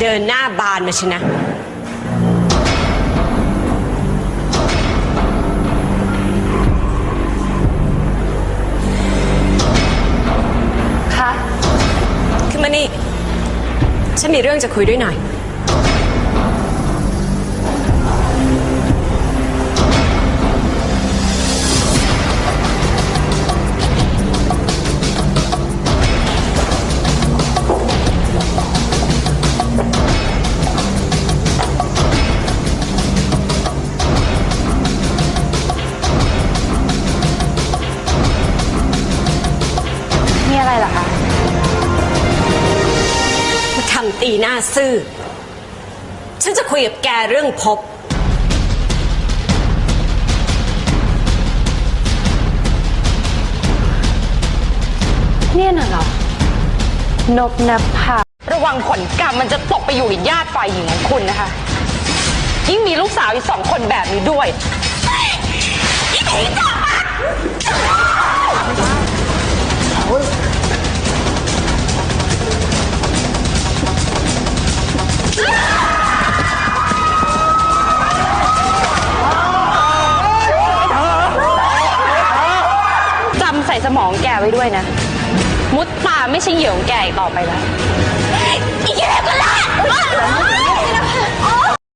เดินหน้าบานมาชนะ คะ ขึ้นมานี่ ฉันมีเรื่องจะคุยด้วยหน่อย อะไรเหรอคะมาทำตีหน้าซื่อ ฉันจะคุยกับแกเรื่องพบ เนี่ยน่ะเหรอนบนภาระวังผลกรรมมันจะตกไปอยู่กับญาติฝ่ายหญิงของคุณนะคะ ยิ่งมีลูกสาวอีกสองคนแบบนี้ด้วย สมองแกไว้ด้วยนะ มุดตาไม่ใช่เหยื่อของแกอีกต่อไปแล้วอีกแล้วก็ล่ะ